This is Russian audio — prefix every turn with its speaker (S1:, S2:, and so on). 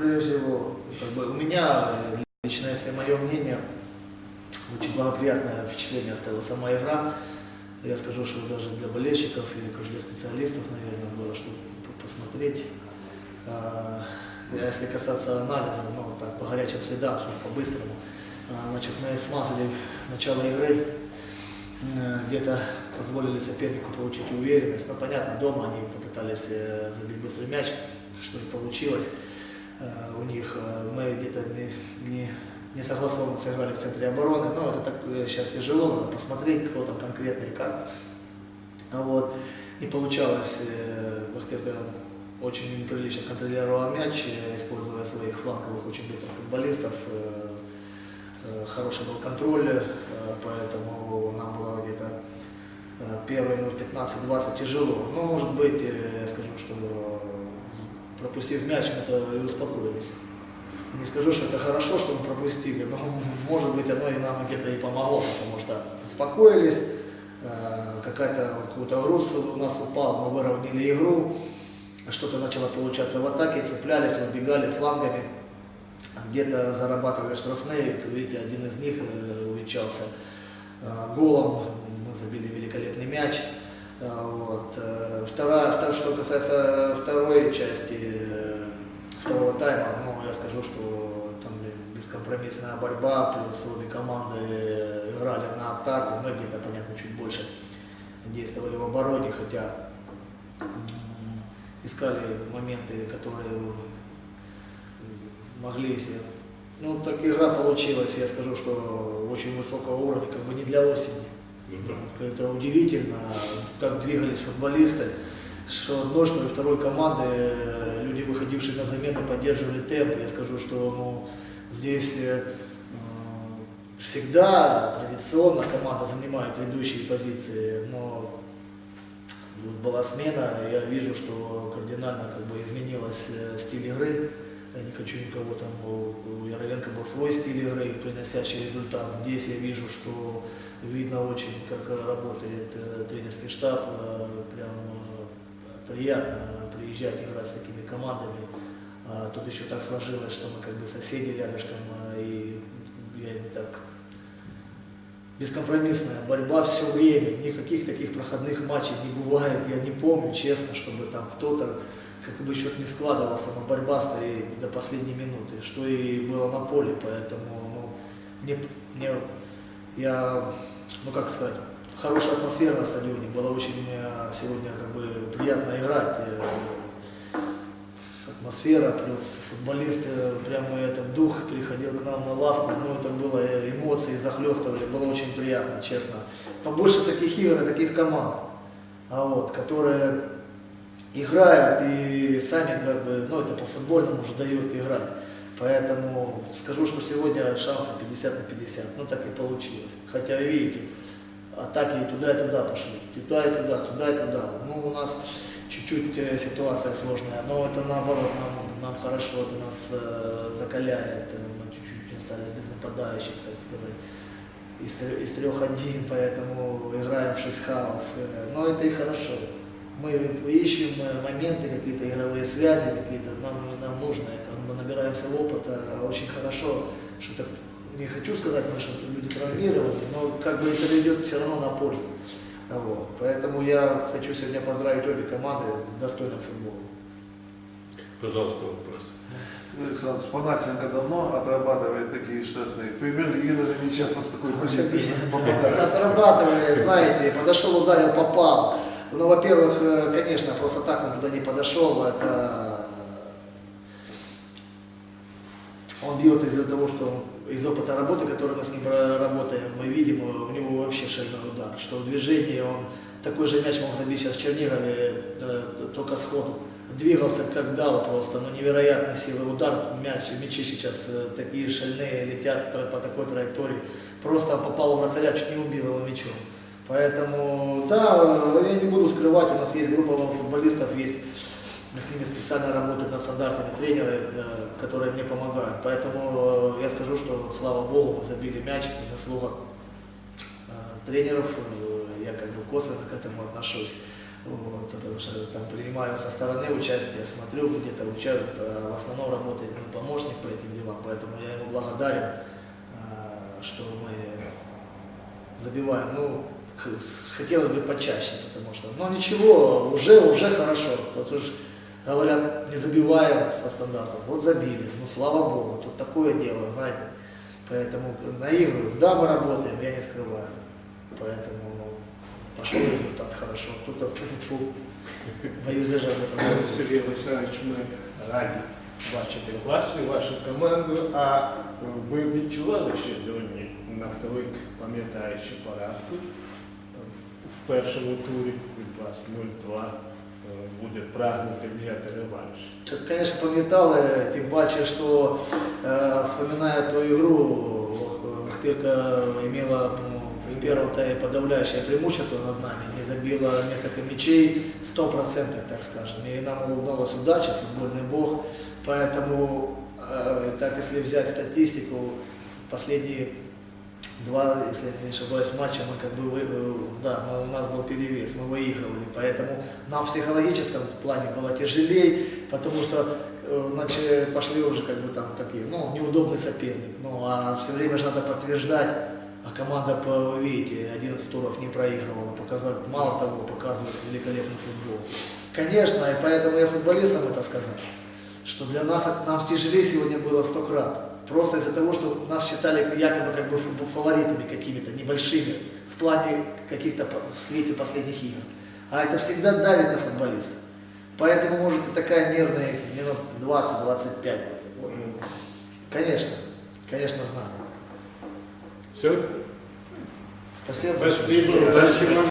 S1: прежде всего, как бы у меня, э, лично, если мое мнение, очень благоприятное впечатление оставила сама игра. Я скажу, что даже для болельщиков или как для специалистов, наверное, было что посмотреть. А, а Если касаться анализа, ну, так, по горячим следам, что по-быстрому, а, значит, мы смазали начало игры, где-то позволили сопернику получить уверенность. Но понятно, дома они попытались э, забить быстрый мяч, что и получилось у них. Э, Мы где-то не, не, не согласованно сыграли в центре обороны. Но это так э, сейчас тяжело, надо посмотреть, кто там конкретно и как. Вот. И получалось, э, Бахтерка очень неприлично контролировала мяч, э, используя своих фланговых очень быстрых футболистов. Э, э, Хороший был контроль, э, поэтому нам было где-то э, первые минут 15-20 тяжело. Но, может быть, э, я скажу, что э, пропустив мяч, мы-то и успокоились. Не скажу, что это хорошо, что мы пропустили, но, может быть, оно и нам где-то и помогло, потому что успокоились, э, какая-то какой-то груз у нас упал, мы выровняли игру, что-то начало получаться в атаке, цеплялись, выбегали флангами, где-то зарабатывали штрафные, видите, один из них э, увенчался э, голом, мы забили великолепный мяч. Э, Вот. э, Вторая, втор- что касается второй части э, второго тайма, ну, я скажу, что там бескомпромиссная борьба, плюс обе команды играли на атаку, мы где-то, понятно, чуть больше действовали в обороне, хотя искали моменты, которые могли. Ну, так игра получилась, я скажу, что очень высокого уровня, как бы не для осени. Это удивительно, как двигались футболисты, что одной, и второй команды э, люди, выходившие на замену, поддерживали темп. Я скажу, что ну, здесь э, всегда традиционно команда занимает ведущие позиции, но была смена, я вижу, что кардинально как бы изменилась э, стиль игры. Я не хочу никого там, у Яровенко был свой стиль игры, приносящий результат. Здесь я вижу, что видно очень, как работает э, тренерский штаб. э, Прям э, приятно приезжать играть с такими командами. А Тут еще так сложилось, что мы как бы соседи рядышком, и я не так бескомпромиссная борьба все время, никаких таких проходных матчей не бывает. Я не помню, честно, чтобы там кто-то, как бы счет не складывался, но борьба стоит до последней минуты, что и было на поле, поэтому ну, мне, мне, я, ну как сказать, хорошая атмосфера на стадионе, было очень э, сегодня как бы приятно играть. э, атмосфера, плюс футболисты, прямо этот дух приходил к нам на лавку, ну это было, э, эмоции захлестывали, было очень приятно, честно. Побольше таких игр и таких команд, а вот, которые играют и сами как бы, ну это по футбольному уже дают играть. Поэтому скажу, что сегодня шансы 50 на 50, ну так и получилось. Хотя видите, атаки и туда, и туда пошли, и туда, и туда, туда, и туда. Ну, у нас чуть-чуть э, ситуация сложная, но это наоборот, нам, нам хорошо, это нас э, закаляет, мы чуть-чуть остались без нападающих, так сказать, из, трех один, поэтому играем в 6 халов, э, но это и хорошо. Мы ищем э, моменты, какие-то игровые связи, какие-то, нам, нам нужно это, мы набираемся опыта, очень хорошо, что так, не хочу сказать, ну, что люди травмированы, но как бы это идет все равно на пользу. Вот. Поэтому я хочу сегодня поздравить обе команды с достойным футболом.
S2: Пожалуйста, вопрос.
S3: Александр Панасенко давно отрабатывает такие штрафные. В премьер-лиге даже не часто с такой позиции попадает.
S1: Отрабатывает, знаете, подошел, ударил, попал. Ну, во-первых, э, конечно, просто так он туда не подошел. Это он бьет из-за того, что из опыта работы, который мы с ним ра- работаем, мы видим, э, у него вообще шальной удар, что в движении он такой же мяч мог забить сейчас в Чернигове, э, только сходу. Двигался как дал просто, ну невероятной силы удар, мяч, мячи сейчас э, такие шальные летят по такой траектории. Просто попал в вратаря, чуть не убил его мячом. Поэтому, да, э, я не буду скрывать, у нас есть группа футболистов, есть мы с ними специально работают над стандартами тренеры, э, которые мне помогают. Поэтому э, я скажу, что слава богу, мы забили мяч, это заслуга тренеров, я как бы косвенно к этому отношусь. Вот, потому что там принимаю со стороны участие, смотрю, где-то учаю, в основном работает ну, по по этим делам, поэтому я ему благодарен, что мы забиваем. Ну, хотелось бы почаще, потому что, ну ничего, уже, уже хорошо. Тут уж говорят, не забиваем со стандартов. Вот забили, ну слава богу, тут такое дело, знаете. Поэтому наигрываю. Да, мы работаем, я не скрываю. Поэтому ну, пошел результат хорошо. Тут фу, боюсь даже об этом говорить.
S4: Сергій Олександрович, ми раді бачити вас і вашу команду. А ви відчували ще сьогодні нафтовик, пам'ятаючи поразку в першому турі від вас 0-2, е, буде прагнути взяти реванш.
S1: Конечно, пам'ятали, тим паче, що э, вспоминая ту игру, Ахтырка имела ну, в первом тайме подавляющее преимущество на нами, не забила несколько мячей, 100%, так скажем. И нам улыбнулась удача, футбольный бог. Поэтому, э, так если взять статистику, последние два, если не ошибаюсь, матча мы как бы, вы- э, да, у нас был перевес, мы выигрывали, поэтому нам в психологическом плане было тяжелее, потому что э, начали, пошли уже как бы там такие, ну, неудобный соперник, ну, а все время же надо подтверждать, а команда, вы видите, 11 туров не проигрывала, показав, мало того, показывает великолепный футбол. Конечно, и поэтому я футболистам это сказал, что для нас, нам тяжелее сегодня было в сто крат. Просто из-за того, что нас считали якобы как бы фаворитами какими-то небольшими в плане каких-то в свете последних игр. А это всегда давит на футболиста. Поэтому может и такая нервная минут 20-25. Вот. Конечно, конечно знаю.
S2: Все?
S1: Спасибо. большое.
S2: Спасибо. Вам.